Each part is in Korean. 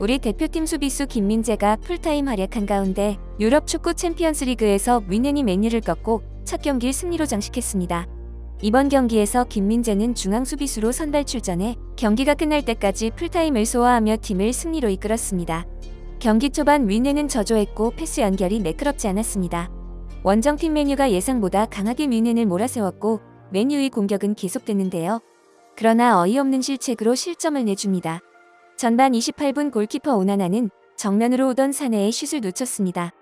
우리 대표팀 수비수 김민재가 풀타임 활약한 가운데 유럽 축구 챔피언스 리그에서 위넨이 맨유를 꺾고 첫 경기를 승리로 장식했습니다. 이번 경기에서 김민재는 중앙 수비수로 선발 출전해 경기가 끝날 때까지 풀타임을 소화하며 팀을 승리로 이끌었습니다. 경기 초반 위넨은 저조했고 패스 연결이 매끄럽지 않았습니다. 원정팀 메뉴가 예상보다 강하게 위넨을 몰아세웠고 메뉴의 공격은 계속됐는데요. 그러나 어이없는 실책으로 실점을 내줍니다. 전반 28분 골키퍼 오나나는 정면으로 오던 사내의 슛을 놓쳤습니다.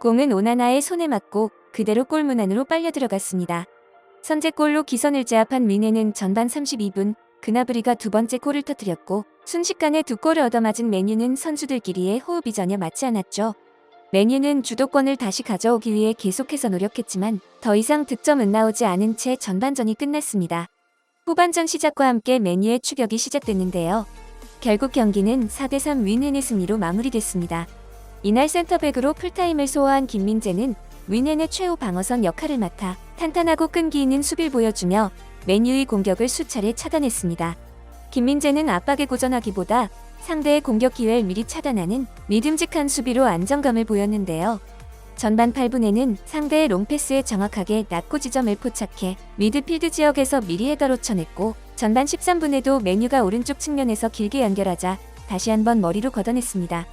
공은 오나나의 손에 맞고 그대로 골문 안으로 빨려 들어갔습니다. 선제골로 기선을 제압한 위네는 전반 32분 그나브리가 두 번째 골을 터뜨렸고 순식간에 두 골을 얻어맞은 메뉴는 선수들끼리의 호흡이 전혀 맞지 않았죠. 메뉴는 주도권을 다시 가져오기 위해 계속해서 노력했지만 더 이상 득점은 나오지 않은 채 전반전이 끝났습니다. 후반전 시작과 함께 메뉴의 추격이 시작됐는데요. 결국 경기는 4대3 윈넨의 승리로 마무리됐습니다. 이날 센터백으로 풀타임을 소화한 김민재는 윈넨의 최후 방어선 역할을 맡아 탄탄하고 끈기 있는 수비를 보여주며 메뉴의 공격을 수차례 차단했습니다. 김민재는 압박에 고전하기보다 상대의 공격 기회를 미리 차단하는 믿음직한 수비로 안정감을 보였는데요. 전반 8분에는 상대의 롱패스에 정확하게 낮고 지점을 포착해 미드필드 지역에서 미리 헤더로 쳐냈고 전반 13분에도 메뉴가 오른쪽 측면에서 길게 연결하자 다시 한번 머리로 걷어냈습니다.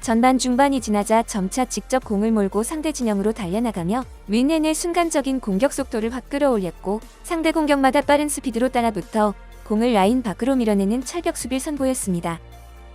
전반 중반이 지나자 점차 직접 공을 몰고 상대 진영으로 달려나가며 윈넨의 순간적인 공격 속도를 확 끌어올렸고 상대 공격마다 빠른 스피드로 따라붙어 공을 라인 밖으로 밀어내는 철벽 수비를 선보였습니다.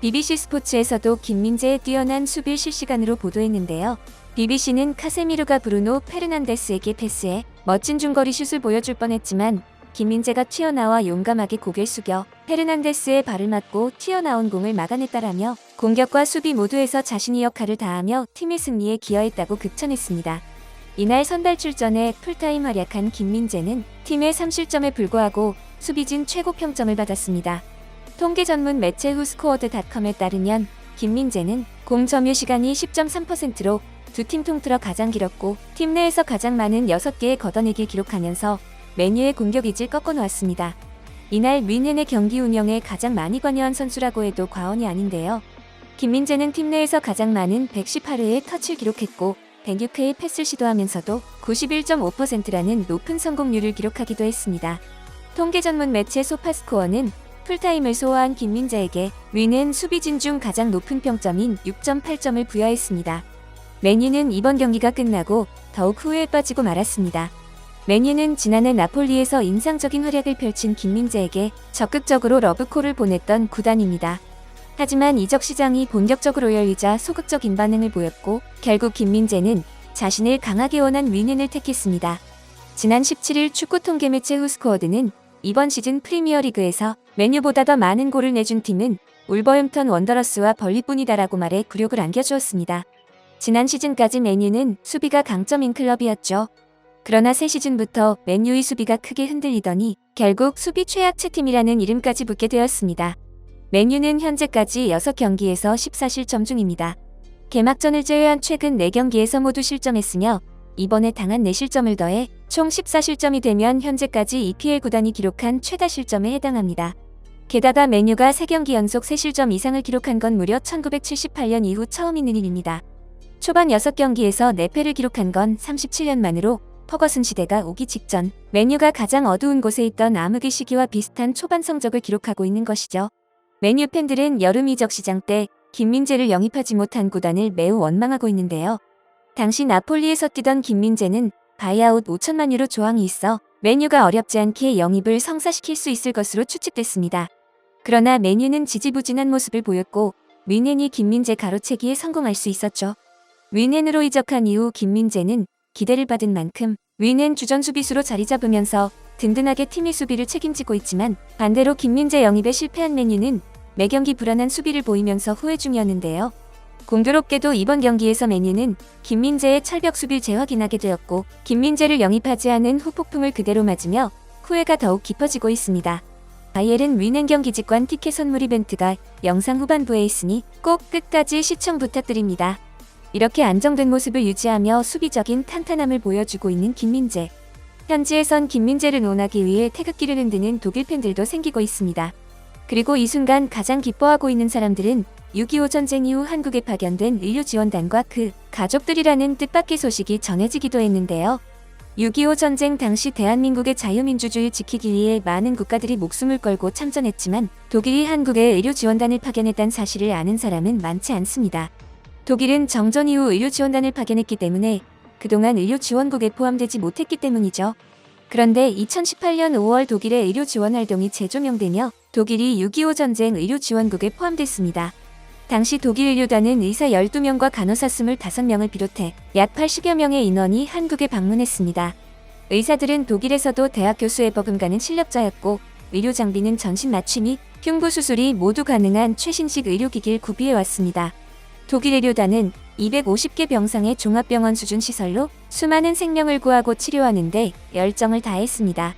BBC 스포츠에서도 김민재의 뛰어난 수비를 실시간으로 보도했는데요. BBC는 카세미르가 브루노 페르난데스에게 패스해 멋진 중거리 슛을 보여줄 뻔했지만 김민재가 튀어나와 용감하게 고개를 숙여 페르난데스의 발을 맞고 튀어나온 공을 막아냈다라며 공격과 수비 모두에서 자신의 역할을 다하며 팀의 승리에 기여했다고 극찬했습니다. 이날 선발 출전에 풀타임 활약한 김민재는 팀의 3실점에 불구하고 수비진 최고 평점을 받았습니다. 통계 전문 매체 후스코어드닷컴에 따르면 김민재는 공 점유 시간이 10.3%로 두 팀 통틀어 가장 길었고 팀 내에서 가장 많은 6개의 걷어내기 기록하면서 메뉴의 공격 이질 꺾어놓았습니다. 이날 윈넨의 경기 운영에 가장 많이 관여한 선수라고 해도 과언이 아닌데요. 김민재는 팀 내에서 가장 많은 118회의 터치를 기록했고 106회의 패스를 시도하면서도 91.5%라는 높은 성공률을 기록하기도 했습니다. 통계 전문 매체 소파스코어는 풀타임을 소화한 김민재에게 윈은 수비진 중 가장 높은 평점인 6.8점을 부여했습니다. 메뉴는 이번 경기가 끝나고 더욱 후회에 빠지고 말았습니다. 메뉴는 지난해 나폴리에서 인상적인 활약을 펼친 김민재에게 적극적으로 러브콜을 보냈던 구단입니다. 하지만 이적 시장이 본격적으로 열리자 소극적인 반응을 보였고 결국 김민재는 자신을 강하게 원한 윈넨을 택했습니다. 지난 17일 축구 통계 매체 후스코어드는 이번 시즌 프리미어리그에서 메뉴보다 더 많은 골을 내준 팀은 울버햄턴 원더러스와 벌리뿐이다라고 말해 굴욕을 안겨주었습니다. 지난 시즌까지 메뉴는 수비가 강점인 클럽이었죠. 그러나 새 시즌부터 맨유의 수비가 크게 흔들리더니 결국 수비 최악체 팀이라는 이름까지 붙게 되었습니다. 맨유는 현재까지 6경기에서 14실점 중입니다. 개막전을 제외한 최근 4경기에서 모두 실점했으며 이번에 당한 4실점을 더해 총 14실점이 되면 현재까지 EPL 구단이 기록한 최다 실점에 해당합니다. 게다가 맨유가 3경기 연속 3실점 이상을 기록한 건 무려 1978년 이후 처음 있는 일입니다. 초반 6경기에서 4패를 기록한 건 37년 만으로 퍼거슨 시대가 오기 직전 메뉴가 가장 어두운 곳에 있던 암흑의 시기와 비슷한 초반 성적을 기록하고 있는 것이죠. 메뉴 팬들은 여름 이적 시장 때 김민재를 영입하지 못한 구단을 매우 원망하고 있는데요. 당시 나폴리에서 뛰던 김민재는 바이아웃 5천만 유로 조항이 있어 메뉴가 어렵지 않게 영입을 성사시킬 수 있을 것으로 추측됐습니다. 그러나 메뉴는 지지부진한 모습을 보였고 윈넨이 김민재 가로채기에 성공할 수 있었죠. 윈넨으로 이적한 이후 김민재는 기대를 받은 만큼 윈은 주전 수비수로 자리 잡으면서 든든하게 팀의 수비를 책임지고 있지만 반대로 김민재 영입에 실패한 메뉴는 매 경기 불안한 수비를 보이면서 후회 중이었는데요. 공교롭게도 이번 경기에서 메뉴는 김민재의 철벽 수비를 재확인하게 되었고 김민재를 영입하지 않은 후폭풍을 그대로 맞으며 후회가 더욱 깊어지고 있습니다. 바이엘은 위넨 경기 직관 티켓 선물 이벤트가 영상 후반부에 있으니 꼭 끝까지 시청 부탁드립니다. 이렇게 안정된 모습을 유지하며 수비적인 탄탄함을 보여주고 있는 김민재. 현지에선 김민재를 논하기 위해 태극기를 흔드는 독일 팬들도 생기고 있습니다. 그리고 이 순간 가장 기뻐하고 있는 사람들은 6.25 전쟁 이후 한국에 파견된 의료 지원단과 그 가족들이라는 뜻밖의 소식이 전해지기도 했는데요. 6.25 전쟁 당시 대한민국의 자유민주주의 지키기 위해 많은 국가들이 목숨을 걸고 참전했지만 독일이 한국에 의료 지원단을 파견했다는 사실을 아는 사람은 많지 않습니다. 독일은 정전 이후 의료 지원단을 파견했기 때문에 그동안 의료 지원국에 포함되지 못했기 때문이죠. 그런데 2018년 5월 독일의 의료 지원 활동이 재조명되며 독일이 6.25 전쟁 의료 지원국에 포함됐습니다. 당시 독일 의료단은 의사 12명과 간호사 25명을 비롯해 약 80여 명의 인원이 한국에 방문했습니다. 의사들은 독일에서도 대학 교수에 버금가는 실력자였고 의료 장비는 전신 마취 및 흉부 수술이 모두 가능한 최신식 의료기기를 구비해 왔습니다. 독일 의료단은 250개 병상의 종합병원 수준 시설로 수많은 생명을 구하고 치료하는데 열정을 다했습니다.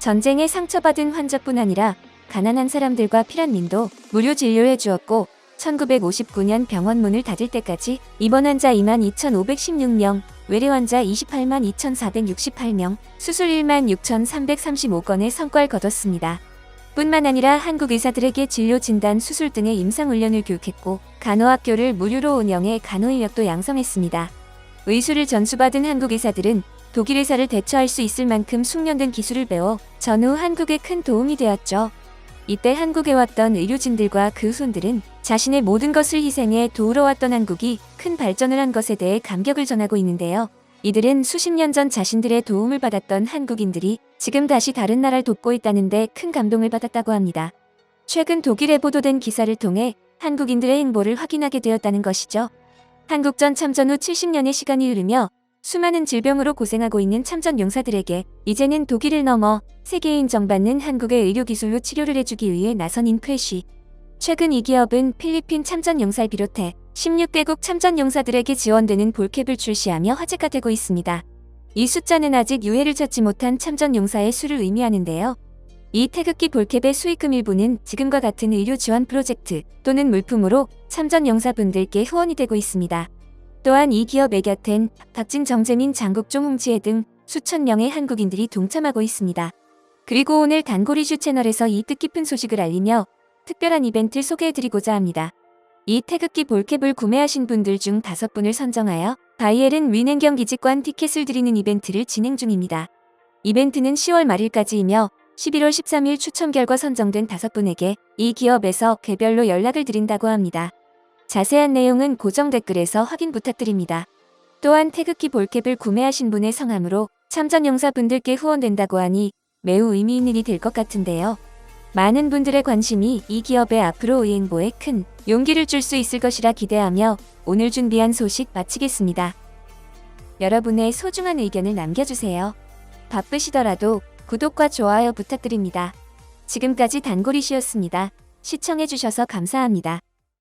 전쟁에 상처받은 환자뿐 아니라 가난한 사람들과 피란민도 무료 진료해 주었고 1959년 병원 문을 닫을 때까지 입원 환자 22,516명, 외래 환자 28만 2,468명, 수술 1만 6,335건의 성과를 거뒀습니다. 뿐만 아니라 한국 의사들에게 진료 진단, 수술 등의 임상훈련을 교육했고 간호학교를 무료로 운영해 간호인력도 양성했습니다. 의술을 전수받은 한국 의사들은 독일 의사를 대처할 수 있을 만큼 숙련된 기술을 배워 전후 한국에 큰 도움이 되었죠. 이때 한국에 왔던 의료진들과 그 후손들은 자신의 모든 것을 희생해 도우러 왔던 한국이 큰 발전을 한 것에 대해 감격을 전하고 있는데요. 이들은 수십 년 전 자신들의 도움을 받았던 한국인들이 지금 다시 다른 나라를 돕고 있다는데 큰 감동을 받았다고 합니다. 최근 독일에 보도된 기사를 통해 한국인들의 행보를 확인하게 되었다는 것이죠. 한국전 참전 후 70년의 시간이 흐르며 수많은 질병으로 고생하고 있는 참전 용사들에게 이제는 독일을 넘어 세계에 인정받는 한국의 의료기술로 치료를 해주기 위해 나선 인프레쉬. 최근 이 기업은 필리핀 참전 용사를 비롯해 16개국 참전 용사들에게 지원되는 볼캡을 출시하며 화제가 되고 있습니다. 이 숫자는 아직 유해를 찾지 못한 참전 용사의 수를 의미하는데요. 이 태극기 볼캡의 수익금 일부는 지금과 같은 의료 지원 프로젝트 또는 물품으로 참전 용사분들께 후원이 되고 있습니다. 또한 이 기업의 곁엔 박진 정재민 장국종 홍지혜 등 수천 명의 한국인들이 동참하고 있습니다. 그리고 오늘 단골이슈 채널에서 이 뜻깊은 소식을 알리며 특별한 이벤트를 소개해드리고자 합니다. 이 태극기 볼캡을 구매하신 분들 중 다섯 분을 선정하여 바이에른 위넨경 기직관 티켓을 드리는 이벤트를 진행 중입니다. 이벤트는 10월 말일까지이며 11월 13일 추첨 결과 선정된 다섯 분에게 이 기업에서 개별로 연락을 드린다고 합니다. 자세한 내용은 고정 댓글에서 확인 부탁드립니다. 또한 태극기 볼캡을 구매하신 분의 성함으로 참전 용사분들께 후원된다고 하니 매우 의미 있는 일이 될 것 같은데요. 많은 분들의 관심이 이 기업의 앞으로 의 행보에 큰 용기를 줄 수 있을 것이라 기대하며 오늘 준비한 소식 마치겠습니다. 여러분의 소중한 의견을 남겨주세요. 바쁘시더라도 구독과 좋아요 부탁드립니다. 지금까지 단골이시였습니다. 시청해주셔서 감사합니다.